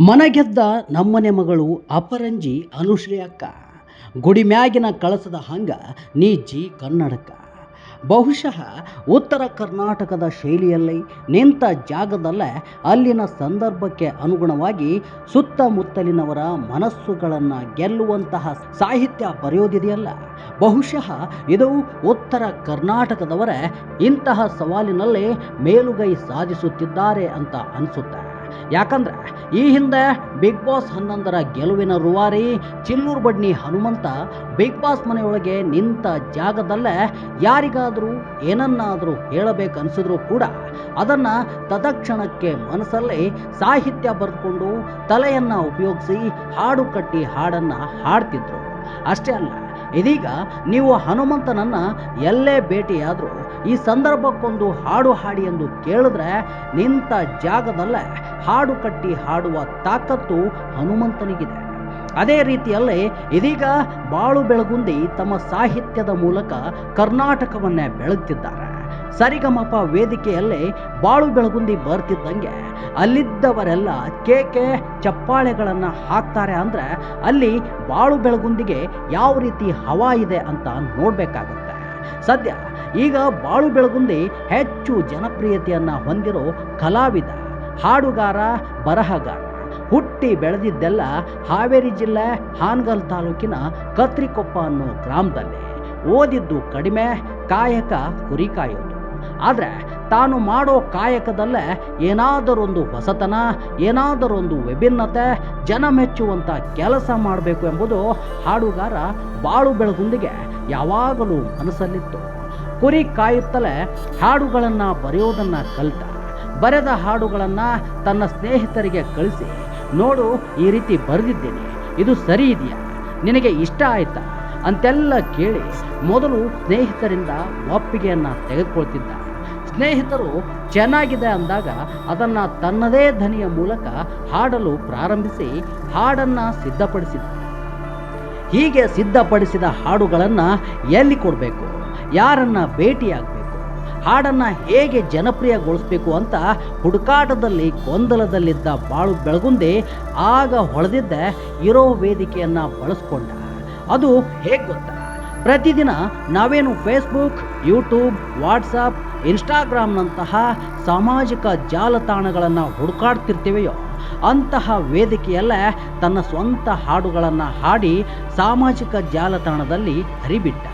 ಮನಗೆದ್ದ ನಮ್ಮನೆ ಮಗಳು ಅಪರಂಜಿ ಅನುಶ್ರೀ ಅಕ್ಕ ಗುಡಿಮ್ಯಾಗಿನ ಕಳಸದ ಹಂಗ ನೀಜಿ ಕನ್ನಡಕ. ಬಹುಶಃ ಉತ್ತರ ಕರ್ನಾಟಕದ ಶೈಲಿಯಲ್ಲಿ ನಿಂತ ಜಾಗದಲ್ಲೇ ಅಲ್ಲಿನ ಸಂದರ್ಭಕ್ಕೆ ಅನುಗುಣವಾಗಿ ಸುತ್ತಮುತ್ತಲಿನವರ ಮನಸ್ಸುಗಳನ್ನು ಗೆಲ್ಲುವಂತಹ ಸಾಹಿತ್ಯ ಬರೆಯೋದಿದೆಯಲ್ಲ. ಬಹುಶಃ ಇದು ಉತ್ತರ ಕರ್ನಾಟಕದವರೇ ಇಂತಹ ಸವಾಲಿನಲ್ಲಿ ಮೇಲುಗೈ ಸಾಧಿಸುತ್ತಿದ್ದಾರೆ ಅಂತ ಅನಿಸುತ್ತೆ. ಯಾಕಂದ್ರೆ ಈ ಹಿಂದೆ ಬಿಗ್ ಬಾಸ್ ಹನ್ನೊಂದರ ಗೆಲುವಿನ ರೂವಾರಿ ಚಿಲ್ಲೂರು ಬಡ್ನಿ ಹನುಮಂತ ಬಿಗ್ ಬಾಸ್ ಮನೆಯೊಳಗೆ ನಿಂತ ಜಾಗದಲ್ಲೇ ಯಾರಿಗಾದರೂ ಏನನ್ನಾದರೂ ಹೇಳಬೇಕನ್ಸಿದ್ರು ಕೂಡ ಅದನ್ನು ತದಕ್ಷಣಕ್ಕೆ ಮನಸ್ಸಲ್ಲಿ ಸಾಹಿತ್ಯ ಬರೆದುಕೊಂಡು ತಲೆಯನ್ನು ಉಪಯೋಗಿಸಿ ಹಾಡು ಕಟ್ಟಿ ಹಾಡನ್ನು ಹಾಡ್ತಿದ್ರು. ಅಷ್ಟೇ ಅಲ್ಲ ಇದೀಗ ನೀವು ಹನುಮಂತನನ್ನು ಎಲ್ಲೇ ಭೇಟಿಯಾದರೂ ಈ ಸಂದರ್ಭಕ್ಕೊಂದು ಹಾಡು ಹಾಡಿ ಎಂದು ಕೇಳಿದ್ರೆ ನಿಂತ ಜಾಗದಲ್ಲೇ ಹಾಡು ಕಟ್ಟಿ ಹಾಡುವ ತಾಕತ್ತು ಹನುಮಂತನಿಗಿದೆ. ಅದೇ ರೀತಿಯಲ್ಲಿ ಇದೀಗ ಬಾಳು ಬೆಳಗುಂದಿ ತಮ್ಮ ಸಾಹಿತ್ಯದ ಮೂಲಕ ಕರ್ನಾಟಕವನ್ನೇ ಬೆಳಗ್ತಿದ್ದಾರೆ ಸರಿಗಮಪ ವೇದಿಕೆಯಲ್ಲೇ ಬಾಳು ಬೆಳಗುಂದಿ ಬರ್ತಿದ್ದಂಗೆ ಅಲ್ಲಿದ್ದವರೆಲ್ಲ ಕೇಕೆ ಚಪ್ಪಾಳೆಗಳನ್ನು ಹಾಕ್ತಾರೆ ಅಂದರೆ ಅಲ್ಲಿ ಬಾಳು ಬೆಳಗುಂದಿಗೆ ಯಾವ ರೀತಿ ಹವಾ ಇದೆ ಅಂತ ನೋಡಬೇಕಾಗುತ್ತೆ. ಸದ್ಯ ಈಗ ಬಾಳು ಬೆಳಗುಂದಿ ಹೆಚ್ಚು ಜನಪ್ರಿಯತೆಯನ್ನು ಹೊಂದಿರೋ ಕಲಾವಿದ, ಹಾಡುಗಾರ, ಬರಹಗಾರ, ಹುಟ್ಟಿ ಬೆಳೆದಿದ್ದೆಲ್ಲ ಹಾವೇರಿ ಜಿಲ್ಲೆ ಹಾನಗಲ್ ತಾಲೂಕಿನ ಕತ್ರಿಕೊಪ್ಪ ಅನ್ನೋ ಗ್ರಾಮದಲ್ಲಿ ಓದಿದ್ದು ಕಡಿಮೆ, ಕಾಯಕ ಕುರಿ ಕಾಯೋದು. ಆದರೆ ತಾನು ಮಾಡೋ ಕಾಯಕದಲ್ಲೇ ಏನಾದರೊಂದು ಹೊಸತನ, ಏನಾದರೊಂದು ವಿಭಿನ್ನತೆ, ಜನ ಮೆಚ್ಚುವಂಥ ಕೆಲಸ ಮಾಡಬೇಕು ಎಂಬುದು ಹಾಡುಗಾರ ಬಾಳು ಬೆಳಗುಂದಿಗೆ ಯಾವಾಗಲೂ ಮನಸ್ಸಲ್ಲಿತ್ತು. ಕುರಿ ಕಾಯುತ್ತಲೇ ಹಾಡುಗಳನ್ನು ಬರೆಯೋದನ್ನು ಕಲಿತ, ಬರೆದ ಹಾಡುಗಳನ್ನು ತನ್ನ ಸ್ನೇಹಿತರಿಗೆ ಕಳಿಸಿ, ನೋಡು ಈ ರೀತಿ ಬರೆದಿದ್ದೇನೆ, ಇದು ಸರಿ ಇದೆಯಾ, ನಿನಗೆ ಇಷ್ಟ ಆಯ್ತಾ? ಅಂತೆಲ್ಲ ಕೇಳಿ ಮೊದಲು ಸ್ನೇಹಿತರಿಂದ ಒಪ್ಪಿಗೆಯನ್ನು ತೆಗೆದುಕೊಳ್ತಿದ್ದ. ಸ್ನೇಹಿತರು ಚೆನ್ನಾಗಿದೆ ಅಂದಾಗ ಅದನ್ನು ತನ್ನದೇ ಧ್ವನಿಯ ಮೂಲಕ ಹಾಡಲು ಪ್ರಾರಂಭಿಸಿ ಹಾಡನ್ನು ಸಿದ್ಧಪಡಿಸಿದ ಹೀಗೆ ಸಿದ್ಧಪಡಿಸಿದ ಹಾಡುಗಳನ್ನು ಎಲ್ಲಿ ಕೊಡಬೇಕು? ಯಾರನ್ನು ಭೇಟಿಯಾಗಬೇಕು? ಹಾಡನ್ನು ಹೇಗೆ ಜನಪ್ರಿಯಗೊಳಿಸಬೇಕು ಅಂತ ಹುಡುಕಾಟದಲ್ಲಿ ಗೊಂದಲದಲ್ಲಿದ್ದ ಬಾಳು ಬೆಳಗುಂದಿ ಆಗ ಹೊಳೆದಿದ್ದ ಇರೋ ವೇದಿಕೆಯನ್ನು ಬಳಸ್ಕೊಂಡ. ಅದು ಹೇಗೆ ಗೊತ್ತಾ? ಪ್ರತಿದಿನ ನಾವೇನು ಫೇಸ್ಬುಕ್ ಯೂಟ್ಯೂಬ್ ವಾಟ್ಸಪ್ ಇನ್ಸ್ಟಾಗ್ರಾಮ್ನಂತಹ ಸಾಮಾಜಿಕ ಜಾಲತಾಣಗಳನ್ನು ಹುಡುಕಾಡ್ತಿರ್ತೀವೆಯೋ, ಅಂತಹ ವೇದಿಕೆಯಲ್ಲೇ ತನ್ನ ಸ್ವಂತ ಹಾಡುಗಳನ್ನು ಹಾಡಿ ಸಾಮಾಜಿಕ ಜಾಲತಾಣದಲ್ಲಿ ಹರಿಬಿಟ್ಟ.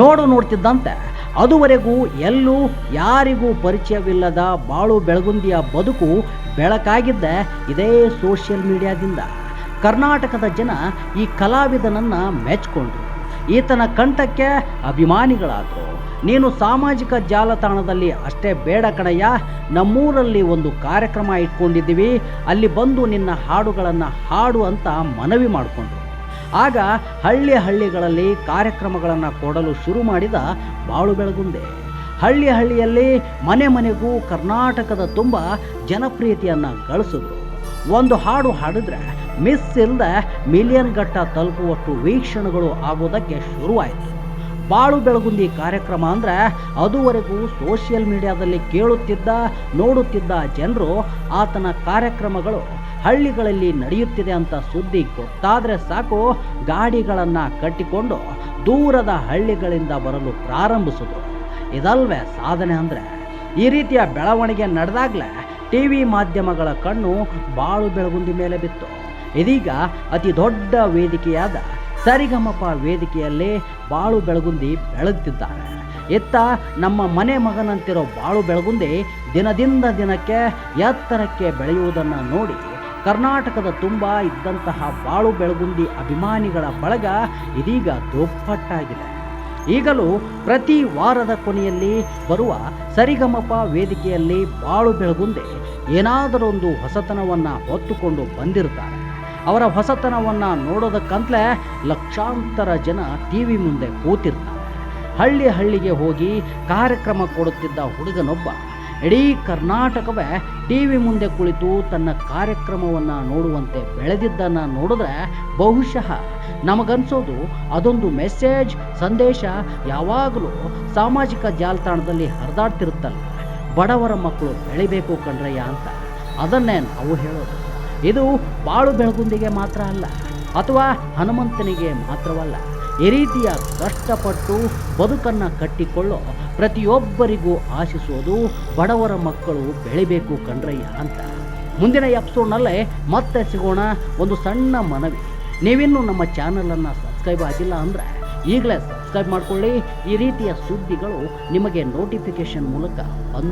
ನೋಡು ನೋಡ್ತಿದ್ದಂತೆ, ಅದುವರೆಗೂ ಎಲ್ಲೂ ಯಾರಿಗೂ ಪರಿಚಯವಿಲ್ಲದ ಬಾಳು ಬೆಳಗುಂದಿಯ ಬದುಕು ಬೆಳಕಾಗಿದ್ದ ಇದೇ ಸೋಷಿಯಲ್ ಮೀಡಿಯಾದಿಂದ ಕರ್ನಾಟಕದ ಜನ ಈ ಕಲಾವಿದನನ್ನು ಮೆಚ್ಕೊಂಡ್ರು ಈತನ ಕಂಠಕ್ಕೆ ಅಭಿಮಾನಿಗಳಾದರು. ನೀನು ಸಾಮಾಜಿಕ ಜಾಲತಾಣದಲ್ಲಿ ಅಷ್ಟೇ ಬೇಡ ಕಣಯ್ಯ, ನಮ್ಮೂರಲ್ಲಿ ಒಂದು ಕಾರ್ಯಕ್ರಮ ಇಟ್ಕೊಂಡಿದ್ದೀವಿ, ಅಲ್ಲಿ ಬಂದು ನಿನ್ನ ಹಾಡುಗಳನ್ನು ಹಾಡು ಅಂತ ಮನವಿ ಮಾಡಿಕೊಂಡ್ರು ಆಗ ಹಳ್ಳಿ ಹಳ್ಳಿಗಳಲ್ಲಿ ಕಾರ್ಯಕ್ರಮಗಳನ್ನು ಕೊಡಲು ಶುರು ಮಾಡಿದ ಬಾಳು ಬೆಳಗುಂದೆ ಹಳ್ಳಿ ಹಳ್ಳಿಯಲ್ಲಿ ಮನೆ ಮನೆಗೂ ಕರ್ನಾಟಕದ ತುಂಬ ಜನಪ್ರಿಯತೆಯನ್ನು ಗಳಿಸಿದ್ರು. ಒಂದು ಹಾಡು ಹಾಡಿದ್ರೆ ಮಿಸ್ ಇಲ್ಲದೆ ಮಿಲಿಯನ್ ಗಟ್ಟ ತಲುಪುವಷ್ಟು ವೀಕ್ಷಣೆಗಳು ಆಗೋದಕ್ಕೆ ಶುರುವಾಯಿತು. ಬಾಳು ಬೆಳಗುಂದಿ ಕಾರ್ಯಕ್ರಮ ಅಂದರೆ ಅದುವರೆಗೂ ಸೋಷಿಯಲ್ ಮೀಡಿಯಾದಲ್ಲಿ ಕೇಳುತ್ತಿದ್ದ, ನೋಡುತ್ತಿದ್ದ ಜನರು ಆತನ ಕಾರ್ಯಕ್ರಮಗಳು ಹಳ್ಳಿಗಳಲ್ಲಿ ನಡೆಯುತ್ತಿದೆ ಅಂತ ಸುದ್ದಿ ಗೊತ್ತಾದರೆ ಸಾಕು, ಗಾಡಿಗಳನ್ನು ಕಟ್ಟಿಕೊಂಡು ದೂರದ ಹಳ್ಳಿಗಳಿಂದ ಬರಲು ಪ್ರಾರಂಭಿಸಿದರು. ಇದಲ್ವೇ ಸಾಧನೆ ಅಂದರೆ ಈ ರೀತಿಯ ಬೆಳವಣಿಗೆ ನಡೆದಾಗಲೇ ಟಿ ವಿ ಮಾಧ್ಯಮಗಳ ಕಣ್ಣು ಬಾಳು ಬೆಳಗುಂದಿ ಮೇಲೆ ಬಿತ್ತು. ಇದೀಗ ಅತಿ ದೊಡ್ಡ ವೇದಿಕೆಯಾದ ಸರಿಗಮಪ ವೇದಿಕೆಯಲ್ಲಿ ಬಾಳು ಬೆಳಗುಂದಿ ಬೆಳಗ್ತಿದ್ದಾರೆ. ಎತ್ತ ನಮ್ಮ ಮನೆ ಮಗನಂತಿರೋ ಬಾಳು ಬೆಳಗುಂದಿ ದಿನದಿಂದ ದಿನಕ್ಕೆ ಎತ್ತರಕ್ಕೆ ಬೆಳೆಯುವುದನ್ನು ನೋಡಿ ಕರ್ನಾಟಕದ ತುಂಬ ಇದ್ದಂತಹ ಬಾಳು ಬೆಳಗುಂದಿ ಅಭಿಮಾನಿಗಳ ಬಳಗ ಇದೀಗ ದುಪ್ಪಟ್ಟಾಗಿದೆ. ಈಗಲೂ ಪ್ರತಿ ವಾರದ ಕೊನೆಯಲ್ಲಿ ಬರುವ ಸರಿಗಮಪ ವೇದಿಕೆಯಲ್ಲಿ ಬಾಳು ಬೆಳಗುಂದೆ ಏನಾದರೊಂದು ಹೊಸತನವನ್ನು ಹೊತ್ತುಕೊಂಡು ಬಂದಿರ್ತಾರೆ ಅವರ ಹೊಸತನವನ್ನು ನೋಡೋದಕ್ಕಂತಲೇ ಲಕ್ಷಾಂತರ ಜನ ಟಿ ವಿ ಮುಂದೆ ಕೂತಿರ್ತಾರೆ. ಹಳ್ಳಿ ಹಳ್ಳಿಗೆ ಹೋಗಿ ಕಾರ್ಯಕ್ರಮ ಕೊಡುತ್ತಿದ್ದ ಹುಡುಗನೊಬ್ಬ ಇಡೀ ಕರ್ನಾಟಕವೇ ಟಿ ವಿ ಮುಂದೆ ಕುಳಿತು ತನ್ನ ಕಾರ್ಯಕ್ರಮವನ್ನು ನೋಡುವಂತೆ ಬೆಳೆದಿದ್ದನ್ನು ನೋಡಿದ್ರೆ ಬಹುಶಃ ನಮಗನ್ಸೋದು ಅದೊಂದು ಮೆಸೇಜ್, ಸಂದೇಶ ಯಾವಾಗಲೂ ಸಾಮಾಜಿಕ ಜಾಲತಾಣದಲ್ಲಿ ಹರಿದಾಡ್ತಿರುತ್ತಲ್ಲ. ಬಡವರ ಮಕ್ಕಳು ಬೆಳಿಬೇಕು ಕಣ್ರಯ್ಯ ಅಂತ. ಅದನ್ನೇ ನಾವು ಹೇಳೋದು. ಇದು ಬಾಳು ಬೆಳಗುಂದಿಗೆ ಮಾತ್ರ ಅಲ್ಲ, ಅಥವಾ ಹನುಮಂತನಿಗೆ ಮಾತ್ರವಲ್ಲ. ಈ ರೀತಿಯ ಕಷ್ಟಪಟ್ಟು ಬದುಕನ್ನು ಕಟ್ಟಿಕೊಳ್ಳೋ ಪ್ರತಿಯೊಬ್ಬರಿಗೂ ಆಶಿಸೋದು ಬಡವರ ಮಕ್ಕಳು ಬೆಳಿಬೇಕು ಕಣ್ರಯ್ಯ ಅಂತ. ಮುಂದಿನ ಎಪಿಸೋಡ್ನಲ್ಲೇ ಮತ್ತೆ ಸಿಗೋಣ ಒಂದು ಸಣ್ಣ ಮನವಿ. ನೀವಿನ್ನೂ ನಮ್ಮ ಚಾನಲನ್ನು ಸಬ್ಸ್ಕ್ರೈಬ್ ಆಗಿಲ್ಲ ಅಂದರೆ ಈಗಲೇ ಸಬ್ಸ್ಕ್ರೈಬ್ ಮಾಡಿಕೊಳ್ಳಿ. ಈ ರೀತಿಯ ಸುದ್ದಿಗಳು ನಿಮಗೆ ನೋಟಿಫಿಕೇಶನ್ ಮೂಲಕ ಬಂದು